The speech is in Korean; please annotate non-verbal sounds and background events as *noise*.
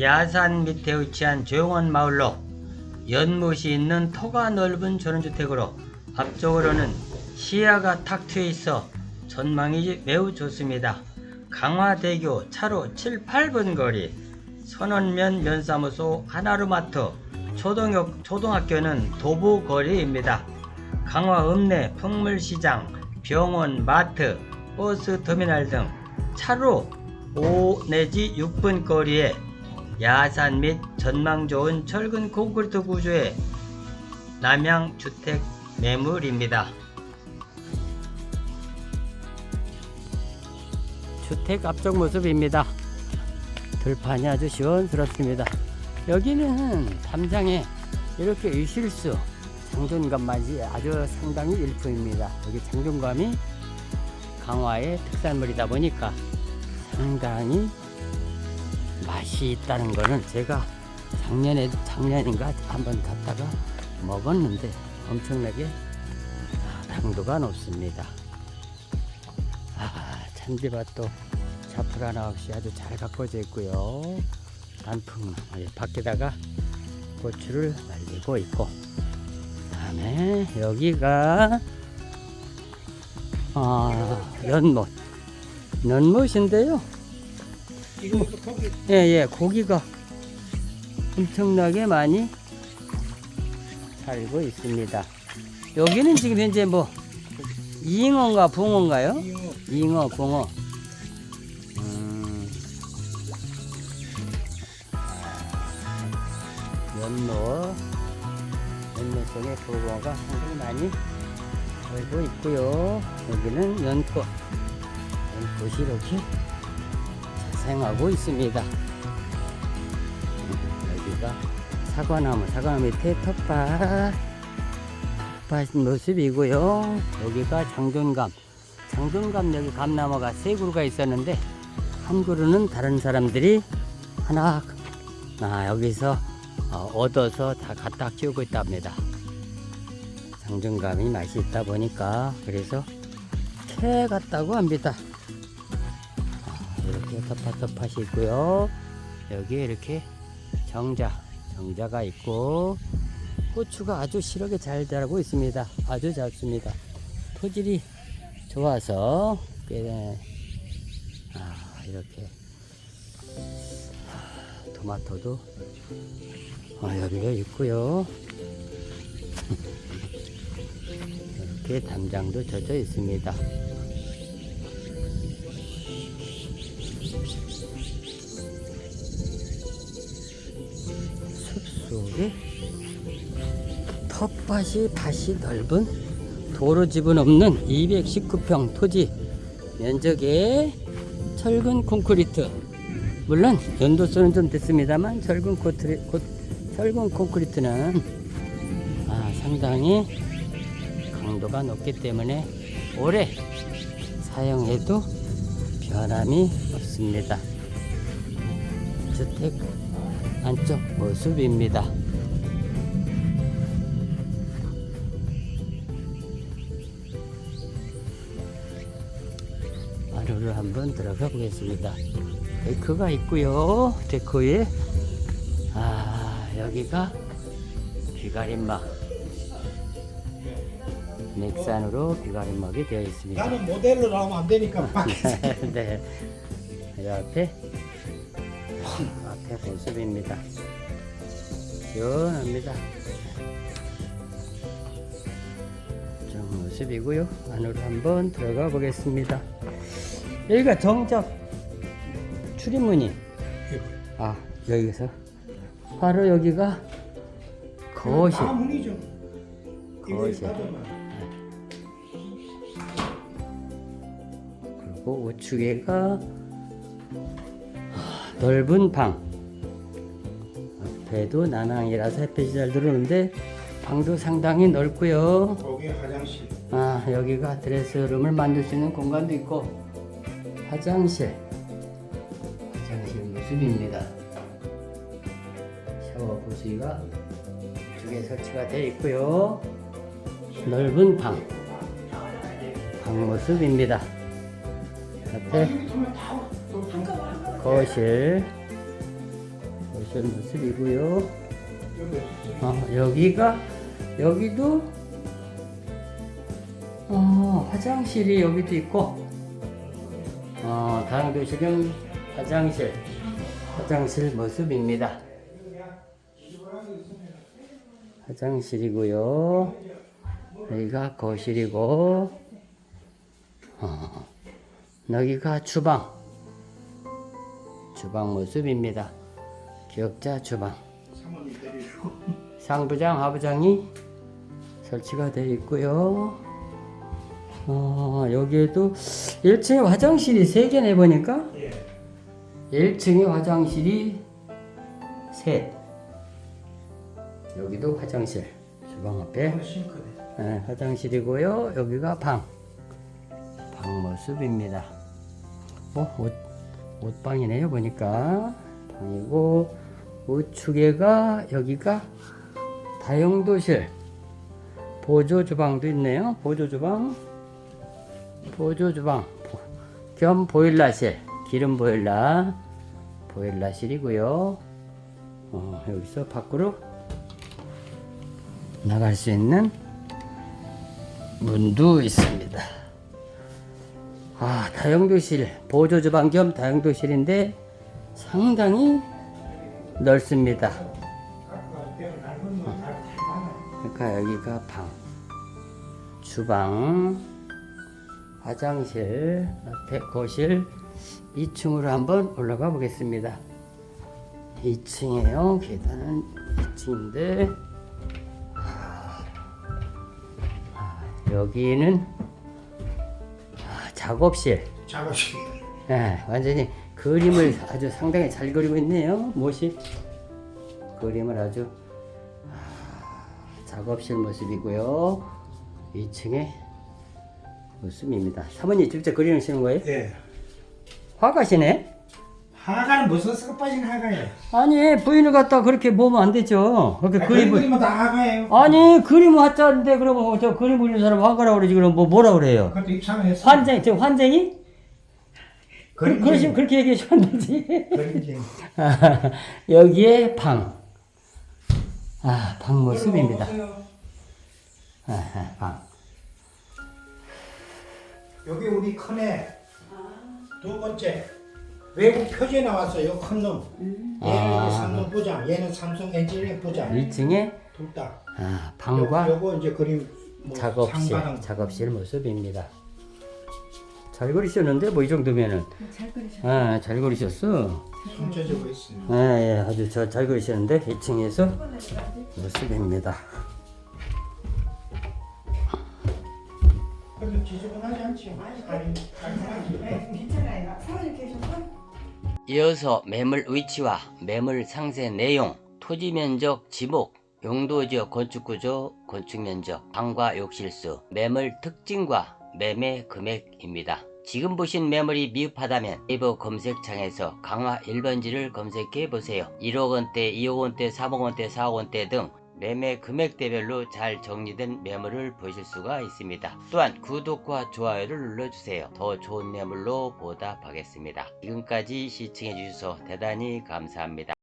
야산 밑에 위치한 조용한 마을로 연못이 있는 터가 넓은 전원주택으로 앞쪽으로는 시야가 탁 트여 있어 전망이 매우 좋습니다. 강화대교 차로 7, 8분 거리, 선원면 면사무소 하나로마트, 초등학, 초등학교는 도보거리입니다. 강화 읍내 풍물시장, 병원, 마트, 버스 터미널 등 차로 5 내지 6분 거리에 야산 및 전망 좋은 철근 콘크리트 구조의 남양 주택 매물입니다. 주택 앞쪽 모습입니다. 들판이 아주 시원스럽습니다. 여기는 담장에 이렇게 의실수 장존감만이 아주 상당히 일품입니다. 여기 장존감이 강화의 특산물이다 보니까 상당히 맛이 있다는 거는 제가 작년에 작년인가 한번 갔다가 먹었는데 엄청나게 아, 당도가 높습니다. 아, 잔디밭도 자프라나 없이 아주 잘 가꿔져 있고요. 단풍 예, 밖에다가 고추를 말리고 있고 그다음에 여기가 아, 연못 연못인데요. 거기 예, 예, 고기가 엄청나게 많이 살고 있습니다. 여기는 지금 현재 뭐 잉어인가 붕어인가요? 잉어, 붕어. 음. 아, 연못, 연못 속에 붕어가 상당히 많이 살고 있고요. 여기는 연꽃, 연꽃이 이렇게 자생하고 있습니다. 음, 여기가 사과나무, 사과나무 밑에 텃밭, 텃밭 모습이고요. 여기가 장존감, 장존감 여기 감나무가 세 그루가 있었는데 한 그루는 다른 사람들이 하나 아, 여기서 어, 얻어서 다 갖다 키우고 있답니다. 장존감이 맛이 있다 보니까 그래서 캐 같다고 합니다. 이렇게 텃밭 텃밭이 있고요. 여기에 이렇게 정자, 정자가 있고 고추가 아주 실하게 잘 자라고 있습니다. 아주 좋습니다. 토질이 좋아서 꽤 아, 이렇게 아, 토마토도 어, 열려 있고요. *laughs* 이렇게 담장도 젖어 있습니다. 텃밭이 밭이 넓은 도로 집은 없는 219평 토지 면적에 철근 콘크리트 물론 연도수는 좀 됐습니다만 철근 코트리, 코, 철근 콘크리트는 아, 상당히 강도가 높기 때문에 오래 사용해도 변함이 없습니다. 주택 안쪽 모습입니다. 한번 들어가 보겠습니다. 데크가 있고요. 데크에 아 여기가 귀가림막 넥산으로 귀가림막이 되어 있습니다. 나는 모델로 나오면 안 되니까 *laughs* 밖에서 네. 이 앞에 앞에 모습입니다. 시원합니다. 좀 모습이고요. 안으로 한번 들어가 보겠습니다. 여기가 정작 출입문이. 아 여기서? 바로 여기가 거실. 다 문이죠. 거실. 그리고 우측에가 넓은 방. 앞에도 난항이라서 햇빛이 잘 들어오는데 방도 상당히 넓고요. 거기 화장실. 아 여기가 드레스룸을 만들 수 있는 공간도 있고 화장실. 화장실 모습입니다. 샤워 부스가 이쪽에 설치가 되어 있고요. 넓은 방, 방 모습입니다. 앞에 거실. 거실 모습이고요. 어, 여기가 여기도 어, 화장실이 여기도 있고 어, 다용도실은 화장실 화장실 모습입니다. 화장실이고요. 여기가 거실이고 어, 여기가 주방 주방 모습입니다. 기역자 주방 상부장 하부장이 설치가 되어 있고요. 어, 여기에도 1층에 화장실이 3개네 보니까 예. 1층에 화장실이 셋. 여기도 화장실. 주방 앞에. 네, 화장실이고요. 여기가 방. 방 모습입니다. 뭐 옷, 옷방이네요 보니까 방이고 우측에가 여기가 다용도실 보조 주방도 있네요. 보조 주방, 보조 주방 보- 겸 보일러실, 기름 보일러 보일러실이고요. 어, 여기서 밖으로 나갈 수 있는 문도 있습니다. 아, 다용도실, 보조 주방 겸 다용도실인데 상당히 넓습니다. 그러니까 여기가 방, 주방, 화장실, 앞에 거실 2층으로 한번 올라가 보겠습니다. 2층이에요. 계단은 2층인데 여기는 아, 작업실. 작업실. 예, 완전히 그림을 아주 상당히 잘 그리고 있네요. 못이 그림을 아주 아, 작업실 모습이고요. 2층에 모습입니다. 사모님 직접 그리시는 거예요? 예. 화가시네? 하가는 무슨 썩 빠진 하가예요. 아니 부인을 갖다 그렇게 보면 안 되죠. 그렇게 아, 그림 그리면 다 하가예요. 아니 그림 화자인데 그러면 저 그림 그리는 사람 화가라고 그러지 그럼 뭐 뭐라 그래요? 그것도 입상을 했어. 환쟁 저 환쟁이? 그, 그림쟁이. 그러시 면 그렇게 얘기하시면 안 되지. 그림쟁이. *laughs* 여기에 방. 아, 방 모습입니다. 아, 아, 방. 여기 우리 큰애 두 번째 외국 표지에 나왔어요. 큰 놈. 얘는 아. 이제 삼성 부장, 얘는 삼성 엔지니어 부장. 1층에 둘 다. 아, 방과 요, 거 이제 그림 뭐 작업실, 상반응. 작업실 모습입니다. 잘 그리셨는데 뭐 이 정도면은 잘 그리셨어요. 아, 잘 그리셨어. 손재주가 있어요. 예, 예, 아주 저 잘 그리셨는데 2층에서 모습입니다. 그래도 지저분하지 않지? 아니. 괜찮아요. 사모님 계셔서 이어서 매물 위치와 매물 상세 내용, 토지 면적, 지목, 용도 지역 건축 구조, 건축 면적, 방과 욕실수, 매물 특징과 매매 금액입니다. 지금 보신 매물이 미흡하다면 네이버 검색창에서 강화 1번지를 검색해 보세요. 1억 원대, 2억 원대, 3억 원대, 4억 원대 등 매매 금액대별로 잘 정리된 매물을 보실 수가 있습니다. 또한 구독과 좋아요를 눌러주세요. 더 좋은 매물로 보답하겠습니다. 지금까지 시청해 주셔서 대단히 감사합니다.